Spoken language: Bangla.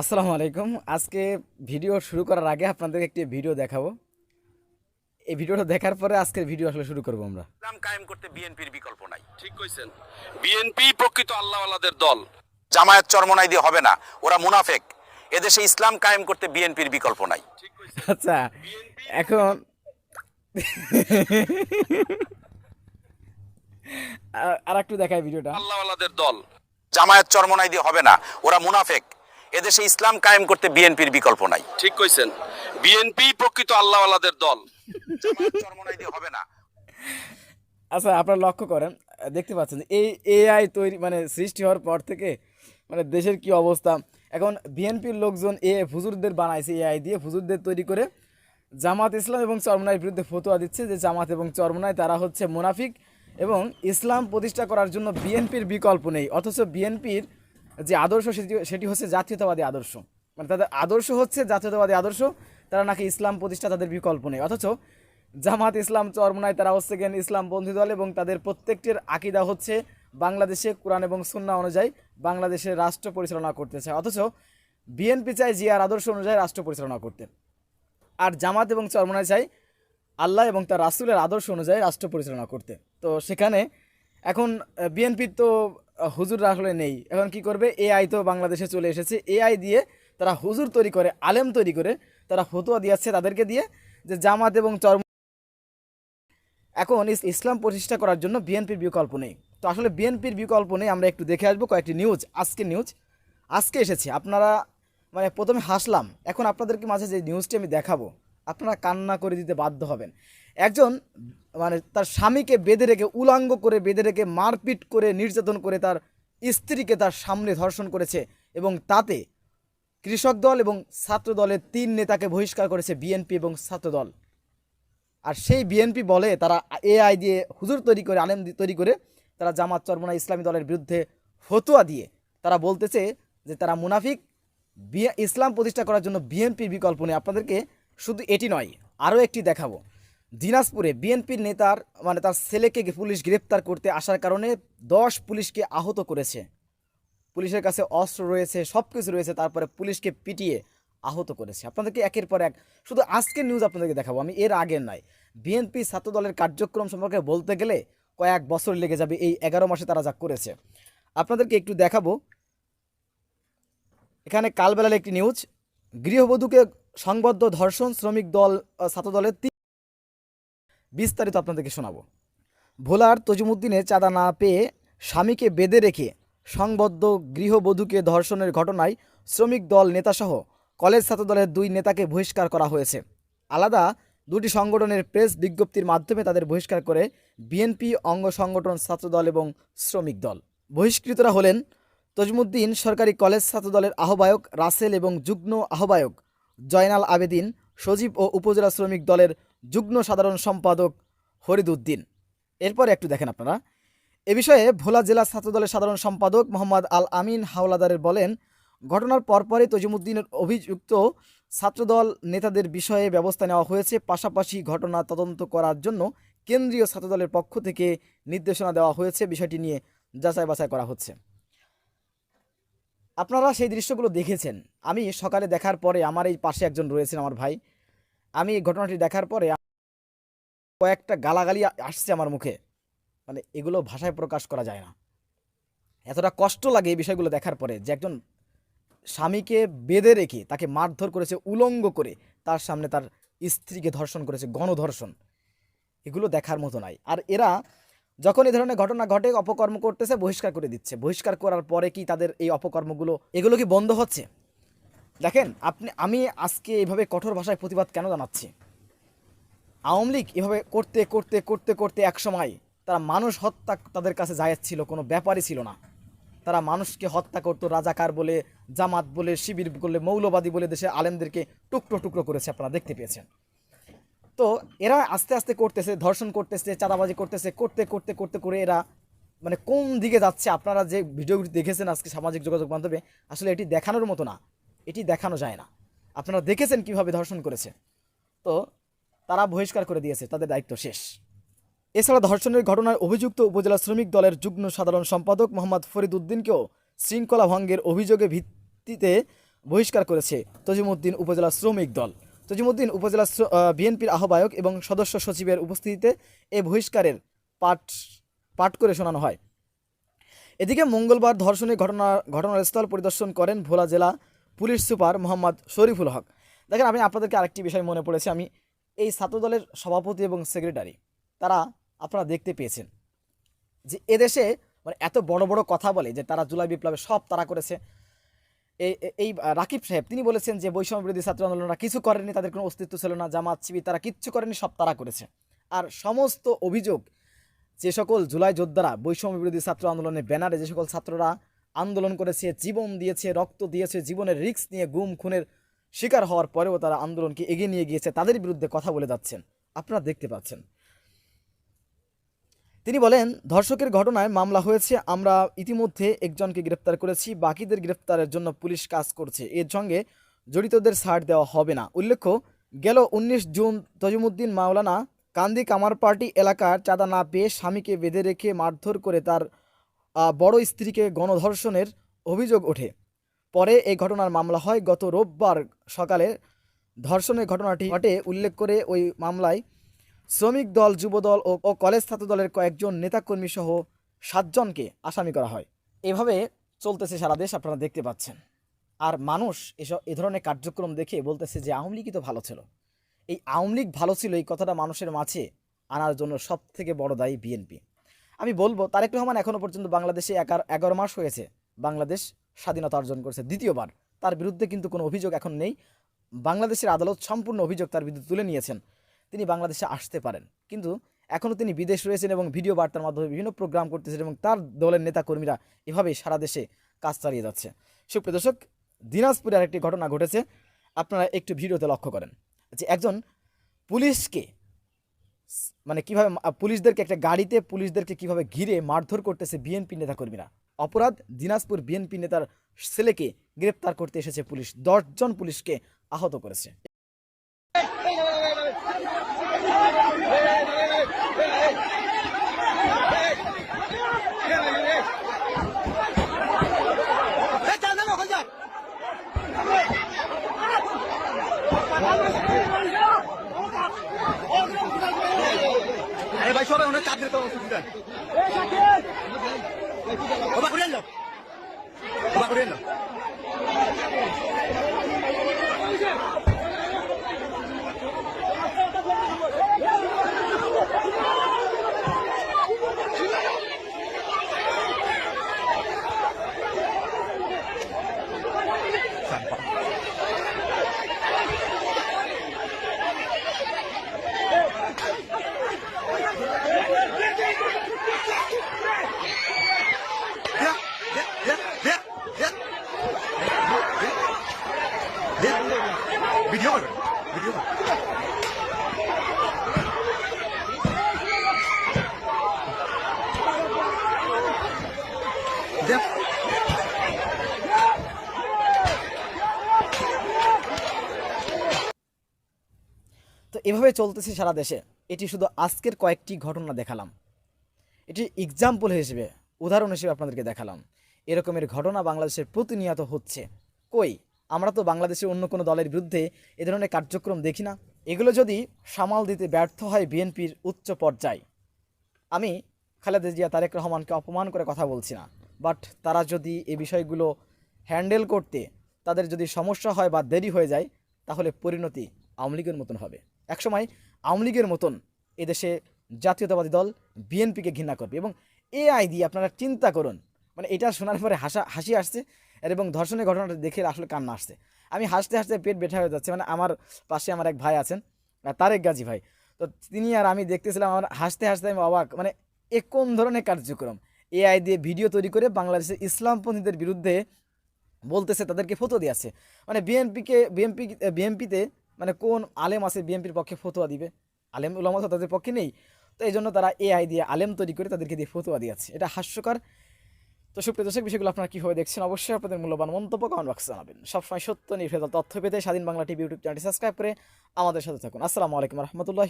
আসসালামু আলাইকুম। আজকে ভিডিও শুরু করার আগে আপনাদেরকে একটি ভিডিও দেখাবো। এই ভিডিওটা দেখার পরে আজকের ভিডিও আসলে শুরু করব আমরা। ইসলাম কায়েম করতে বিএনপির বিকল্প নাই। ঠিক কইছেন। বিএনপি প্রকৃত আল্লাহওয়ালাদের দল। জামায়াত চরমনাই দিয়ে হবে না। ওরা মুনাফেক। এদেশে ইসলাম কায়েম করতে বিএনপির বিকল্প নাই। আচ্ছা এখন আর একটু দেখাই ভিডিওটা। আল্লাহওয়ালাদের দল। জামায়াত চরমনাই দিয়ে হবে না। ওরা মুনাফেক। এদেশে ইসলাম কায়েম করতে বিএনপির বিকল্প নাই। ঠিক কইছেন। বিএনপি প্রকৃত আল্লাহওয়ালাদের দল। হবে না। আচ্ছা আপনারা লক্ষ্য করেন দেখতে পাচ্ছেন যে এই এআই তৈরি মানে সৃষ্টি হওয়ার পর থেকে মানে দেশের কি অবস্থা। এখন বিএনপির লোকজন এ হুজুরদের বানাইছে এআই দিয়ে হুজুরদের তৈরি করে জামাত ইসলাম এবং চরমনাইয়ের বিরুদ্ধে ফতোয়া দিচ্ছে যে জামাত এবং চরমনাই তারা হচ্ছে মুনাফিক এবং ইসলাম প্রতিষ্ঠা করার জন্য বিএনপির বিকল্প নেই। অথচ বিএনপির যে আদর্শ সেটি সেটি হচ্ছে জাতীয়তাবাদী আদর্শ। মানে তাদের আদর্শ হচ্ছে জাতীয়তাবাদী আদর্শ, তারা নাকি ইসলাম প্রতিষ্ঠা তাদের বিকল্প নেই। অথচ জামাত ইসলাম চরমনায়, তারা হচ্ছে গেন ইসলাম বন্ধু দল এবং তাদের প্রত্যেকটির আকিদা হচ্ছে বাংলাদেশে কোরআন এবং সুন্না অনুযায়ী বাংলাদেশের রাষ্ট্র পরিচালনা করতে চায়। অথচ বিএনপি চায় জিয়ার আদর্শ অনুযায়ী রাষ্ট্র পরিচালনা করতে। আর জামাত এবং চরমনায় চাই আল্লাহ এবং তার রাসুলের আদর্শ অনুযায়ী রাষ্ট্র পরিচালনা করতে। তো সেখানে এখন বিএনপির তো আহ, হুজুর আসলে নেই। এখন কি করবে? এআই তো বাংলাদেশে চলে এসেছে। এআই দিয়ে তারা হুজুর তৈরি করে আলেম তৈরি করে তারা ফতুয়া দিয়েছে তাদেরকে দিয়ে যে জামাত এবং চরম এখন ইসলাম প্রতিষ্ঠা করার জন্য বিএনপির বিকল্প নেই। তো আসলে বিএনপির বিকল্প নেই আমরা একটু দেখে আসব কয়েকটি নিউজ আজকে নিউজ আজকে এসেছে আপনারা মানে প্রথমে হাসলাম এখন আপনাদেরকে মাঝে যে নিউজটি আমি দেখাবো আপনারা কান্না করে দিতে বাধ্য হবেন। একজন মানে তার স্বামীকে বেঁধে রেখে, উলাঙ্গ করে বেঁধে রেখে, মারপিট করে, নির্যাতন করে তার স্ত্রীকে তার সামনে ধর্ষণ করেছে এবং তাতে কৃষক দল এবং ছাত্র দলের তিন নেতাকে বহিষ্কার করেছে বিএনপি এবং ছাত্র দল। আর সেই বিএনপি বলে তারা এআই দিয়ে হুজুর তৈরি করে, আলেম তৈরি করে তারা জামাত চরমনা ইসলামী দলের বিরুদ্ধে ফতুয়া দিয়ে তারা বলতেছে যে তারা মুনাফিক ইসলাম প্রতিষ্ঠা করার জন্য বিএনপির বিকল্প নেই। আপনাদেরকে শুধু এটি নয়, আরও একটি দেখাবো। দিনাজপুরে বিএনপির নেতার মানে তার ছেলেকে পুলিশ গ্রেপ্তার করতে আসার কারণে দশ পুলিশকে আহত করেছে। পুলিশের কাছে অস্ত্র রয়েছে সব কিছু রয়েছে, তারপরে পুলিশকে পিটিয়ে আহত করেছে। আপনাদেরকে একের পর এক, শুধু আজকের নিউজ আপনাদেরকে দেখাবো, আমি এর আগের নয় বিএনপি ছাত্র দলের কার্যক্রম সম্পর্কে বলতে গেলে কয়েক বছর লেগে যাবে, এই এগারো মাসে তারা যা করেছে। আপনাদেরকে একটু দেখাবো। এখানে কালবেলার একটি নিউজ গৃহবধূকে সংবদ্ধ ধর্ষণ শ্রমিক দল ছাত্র দলের বিস্তারিত আপনাদেরকে শোনাবো। ভোলার তজুমুদ্দিনে চাঁদা না পেয়ে স্বামীকে বেঁধে রেখে সংবদ্ধ গৃহবধূকে ধর্ষণের ঘটনায় শ্রমিক দল নেতাসহ কলেজ ছাত্র দলের দুই নেতাকে বহিষ্কার করা হয়েছে। আলাদা দুটি সংগঠনের প্রেস বিজ্ঞপ্তির মাধ্যমে তাদের বহিষ্কার করে বিএনপি অঙ্গ সংগঠন ছাত্রদল এবং শ্রমিক দল। বহিষ্কৃতরা হলেন তজমুদ্দিন সরকারি কলেজ ছাত্র দলের আহ্বায়ক রাসেল এবং যুগ্ম আহ্বায়ক জয়নাল আবেদিন, সজীব ও উপজেলা শ্রমিক দলের যুগ্ম সাধারণ সম্পাদক ফরিদউদ্দিন এরপরে একটু দেখেন আপনারা। এ বিষয়ে ভোলা জেলা ছাত্রদলের সাধারণ সম্পাদক মোহাম্মদ আল আমিন হাওলাদারের বলেন, ঘটনার পরপরই তজিমুদ্দিনের অভিযুক্ত ছাত্রদল নেতাদের বিষয়ে ব্যবস্থা নেওয়া হয়েছে। পাশাপাশি ঘটনা তদন্ত করার জন্য কেন্দ্রীয় ছাত্রদলের পক্ষ থেকে নির্দেশনা দেওয়া হয়েছে। বিষয়টি নিয়ে যাচাই বাছাই করা হচ্ছে। আপনারা সেই দৃশ্যগুলো দেখেছেন। আমি সকালে দেখার পরে আমার এই পাশে একজন রয়েছেন আমার ভাই। আমি এই ঘটনাটি দেখার পরে কয়েকটা গালাগালি আসছে আমার মুখে। মানে এগুলো ভাষায় প্রকাশ করা যায় না। এতটা কষ্ট লাগে এই বিষয়গুলো দেখার পরে যে একজন স্বামীকে বেঁধে রেখে তাকে মারধর করেছে, উলঙ্গ করে তার সামনে তার স্ত্রীকে ধর্ষণ করেছে, গণধর্ষণ। এগুলো দেখার মতো নাই। আর এরা যখন এই ধরনের ঘটনা ঘটে, অপকর্ম করতেছে, বহিষ্কার করে দিচ্ছে। বহিষ্কার করার পরে কি তাদের এই অপকর্মগুলো, এগুলো কি বন্ধ হচ্ছে? দেখেন, আপনি, আমি আজকে এভাবে কঠোর ভাষায় প্রতিবাদ কেন জানাচ্ছি? আওয়ামী লীগ এভাবে করতে করতে করতে করতে একসময় তারা মানুষ হত্যা তাদের কাছে ছিল, কোনো ব্যাপারই ছিল না। তারা মানুষকে হত্যা করতো, রাজাকার বলে, জামাত বলে, শিবির বলে, মৌলবাদী বলে দেশে আলেমদেরকে টুকরো টুকরো করেছে, আপনারা দেখতে পেয়েছেন। তো এরা আস্তে আস্তে করতেছে, ধর্ষণ করতেছে, চাঁদাবাজি করতেছে, করতে করতে করতে, করে এরা মানে কোন দিকে যাচ্ছে, আপনারা যে ভিডিওগুলি দেখেছেন আজকে সামাজিক যোগাযোগ মাধ্যমে, আসলে এটি দেখানোর মতো না। এটি দেখানো যায় না। আপনারা দেখেছেন কীভাবে ধর্ষণ করেছে। তো তারা বহিষ্কার করে দিয়েছে, তাদের দায়িত্ব শেষ। এছাড়া ধর্ষণের ঘটনায় অভিযুক্ত উপজেলা শ্রমিক দলের যুগ্ম সাধারণ সম্পাদক মোহাম্মদ ফরিদ উদ্দিনকেও শৃঙ্খলা ভঙ্গের অভিযোগে ভিত্তিতে বহিষ্কার করেছে তজিমুদ্দিন উপজেলা শ্রমিক দল। তজিমুদ্দিন উপজেলা বিএনপির আহ্বায়ক এবং সদস্য সচিবের উপস্থিতিতে এ বহিষ্কারের পাঠ পাঠ করে শোনানো হয়। এদিকে মঙ্গলবার ধর্ষণের ঘটনা ঘটনাস্থল পরিদর্শন করেন ভোলা জেলা পুলিশ সুপার মোহাম্মদ শরীফুল হক। দেখেন, আমি আপনাদেরকে আরেকটি বিষয় মনে পড়েছে। আমি এই ছাত্রদলের সভাপতি এবং সেক্রেটারি, তারা আপনারা দেখতে পেয়েছেন যে এদেশে মানে এত বড় বড় কথা বলে যে তারা জুলাই বিপ্লবে সব তারা করেছে। এই এই- রাকিব সাহেব, তিনি বলেছেন যে বৈষম্য বিরোধী ছাত্র আন্দোলনরা কিছু করেনি তাদের কোনো অস্তিত্ব ছিল না, জামাত, শিবির, তারা কিচ্ছু করেনি সব তারা করেছে। আর সমস্ত অভিযোগ, যে সকল জুলাই যোদ্ধারা বৈষম্য বিরোধী ছাত্র আন্দোলনের ব্যানারে যে সকল ছাত্ররা আন্দোলন করেছে, জীবন দিয়েছে, রক্ত দিয়েছে, জীবনের রিস্ক নিয়ে গুম, খুনের শিকার হওয়ার পরেও তারা আন্দোলনকে এগিয়ে নিয়ে গিয়েছে, তাদের বিরুদ্ধে কথা বলে যাচ্ছেন। আপনারা দেখতে পাচ্ছেন। তিনি বলেন, ধর্ষকের ঘটনায় মামলা হয়েছে, আমরা ইতিমধ্যে একজনকে গ্রেপ্তার করেছি, বাকিদের গ্রেপ্তারের জন্য পুলিশ কাজ করছে, এর সঙ্গে জড়িতদের ছাড় দেওয়া হবে না। উল্লেখ্য, গেল উনিশ জুন তজিমুদ্দিন মাওলানা কান্দি কামার পার্টি এলাকার চাঁদা না পেয়ে স্বামীকে বেঁধে রেখে মারধর করে তার বড় স্ত্রীকে গণধর্ষণের অভিযোগ ওঠে। পরে এই ঘটনার মামলা হয় গত রোববার সকালে। ধর্ষণের ঘটনাটি ঘটে উল্লেখ করে ওই মামলায় শ্রমিক দল, যুবদল ও কলেজ ছাত্র দলের কয়েকজন নেতাকর্মী সহ সাতজনকে আসামি করা হয়। এভাবে চলতেছে সারা দেশ, আপনারা দেখতে পাচ্ছেন। আর মানুষ এসব, এ ধরনের কার্যক্রম দেখে বলতেছে যে আওয়ামী লীগই তো ভালো ছিল। এই আওয়ামী লীগ ভালো ছিল এই কথাটা মানুষের মাঝে আনার জন্য সব থেকে বড় দায়ী বিএনপি। আমি বলব, তারেক রহমান এখনও পর্যন্ত বাংলাদেশে এগারো মাস হয়েছে। বাংলাদেশ স্বাধীনতা অর্জন করেছে দ্বিতীয়বার। তার বিরুদ্ধে কিন্তু কোনো অভিযোগ এখন নেই। বাংলাদেশের আদালত সম্পূর্ণ অভিযোগ তার বিরুদ্ধে তুলে নিয়েছেন। তিনি বাংলাদেশে আসতে পারেন। কিন্তু এখনও তিনি বিদেশ রয়েছেন এবং ভিডিও বার্তার মাধ্যমে বিভিন্ন প্রোগ্রাম করতেছেন এবং তার দলের নেতাকর্মীরা এভাবেই সারা দেশে কাজ চালিয়ে যাচ্ছে। সুপ্রিয় দর্শক, দিনাজপুরে আরেকটি ঘটনা ঘটেছে। আপনারা একটু ভিডিওতে লক্ষ্য করেন যে একজন পুলিশকে মানে কীভাবে পুলিশদেরকে একটা গাড়িতে পুলিশদেরকে কীভাবে ঘিরে মারধর করতেছে বিএনপি নেতা নেতাকর্মীরা? অপরাধ, দিনাজপুর বিএনপি নেতার ছেলেকে গ্রেপ্তার করতে এসেছে পুলিশ। দশজন পুলিশকে আহত করেছে। তো এভাবে চলতেছে সারা দেশে। এটি শুধু আজকের কয়েকটি ঘটনা দেখালাম। এটি এক্সাম্পল হিসেবে, উদাহরণ হিসেবে আপনাদেরকে দেখালাম। এরকমের ঘটনা বাংলাদেশের প্রতিনিয়ত হচ্ছে। কই? আমরা তো বাংলাদেশের অন্য কোনো দলের বিরুদ্ধে এ ধরনের কার্যক্রম দেখি না। এগুলো যদি সামাল দিতে ব্যর্থ হয় বিএনপির উচ্চ পর্যায়, আমি খালেদা জিয়া, তারেক রহমানকে অপমান করে কথা বলছি না। বাট তারা যদি এই বিষয়গুলো হ্যান্ডেল করতে তাদের যদি সমস্যা হয় বা দেরি হয়ে যায়, তাহলে পরিণতি আওয়ামী লীগের মতন হবে। একসময় আওয়ামী লীগের মতন এদেশে জাতীয়তাবাদী দল বিএনপিকে ঘৃণা করবে। এবং এআই দিয়ে আপনারা চিন্তা করুন মানে এটা শোনার পরে হাসা, হাসি আসছে এবং ধর্ষণের ঘটনাটা দেখে আসলে কান্না আসছে। আমি হাসতে হাসতে পেট ব্যথা হয়ে যাচ্ছে। মানে আমার পাশে আমার এক ভাই আছেন তারেক গাজী ভাই। তো তিনি আর আমি দেখতেছিলাম, আমার হাসতে হাসতে আমি অবাক। মানে এ কোন ধরনের কার্যক্রম? এআই দিয়ে ভিডিও তৈরি করে বাংলাদেশের ইসলামপন্থীদের বিরুদ্ধে বলতেছে, তাদেরকে ফটো দিয়েছে মানে বিএনপিকে, বিএনপি বিএনপিতে মানে কোন আলেম আছে বিএনপির পক্ষে ফতোয়া দিবে? আলেম উলামা তো তাদের পক্ষে নেই। তো এই জন্য তারা এআই দিয়ে আলেম তৈরি করে তাদেরকে দিয়ে ফতোয়া দিয়েছে এটা হাস্যকর। তো সুপ্রিয় দর্শক, বিষয়গুলো আপনারা কীভাবে দেখছেন অবশ্যই আপনাদের মূল্যবান মন্তব্য কমেন্ট বক্সে জানাবেন। সবসময় সত্য, নির্ভেজাল তথ্য পেতে স্বাধীন বাংলা টিভি ইউটিউব চ্যানেলটি সাবস্ক্রাইব করে আমাদের সাথে থাকুন। আসসালামু আলাইকুম রহমতুল্লাহ